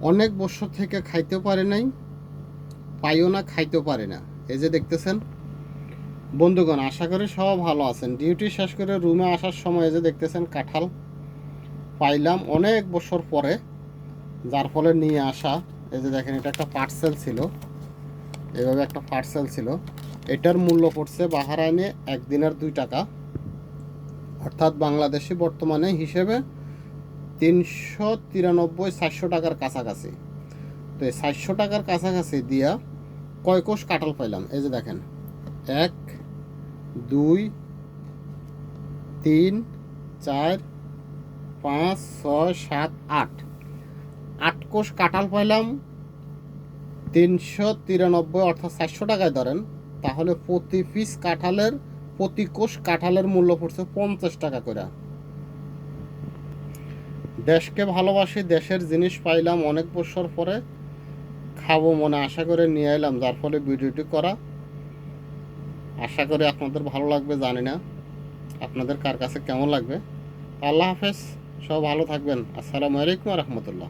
অনেক বছর থেকে খাইতেও পারে নাই, পাইও না, খাইতেও পারে না। এই যে দেখতেছেন, বন্ধুগণ, আশা করি সব ভালো আছেন। ডিউটি শেষ করে রুমে আসার সময় এই যে দেখতেছেন, কাঁঠাল পাইলাম অনেক বছর পরে, যার ফলে নিয়ে আসা, এই যে দেখেন, এটা একটা পার্সেল ছিল। এভাবে একটা পার্সেল ছিল। এটার মূল্য পড়ছে বাহারাইনে একদিনের দুই টাকা। অর্থাৎ বাংলাদেশি বর্তমানে হিসেবে তিনশো তিরানব্বই সাতশো টাকার কাছাকাছি। তো এই চারশো টাকার কাছাকাছি দিয়া কয় কোষ কাঁঠাল পাইলাম? এই যে দেখেন। এক, দুই, তিন, চার, পাঁচ, ছয়, সাত, আট। আট কোষ কাঁঠাল পাইলাম তিনশো তিরানব্বই অর্থাৎ চারশো টাকায় ধরেন। তাহলে প্রতি পিস কাঁঠালের, প্রতি কোষ কাঁঠালের মূল্য পড়ছে পঞ্চাশ টাকা করে দেশকে ভালোবাসি, দেশের জিনিস পাইলাম অনেক বছর পরে, খাব মনে আশা করে নিয়ে এলাম যার ফলে ভিডিওটি করা আশা করি আপনাদের ভালো লাগবে, জানি না আপনাদের কার কাছে কেমন লাগবে। আল্লাহ হাফেজ সব ভালো থাকবেন। আসসালামু আলাইকুম রহমতুল্লাহ।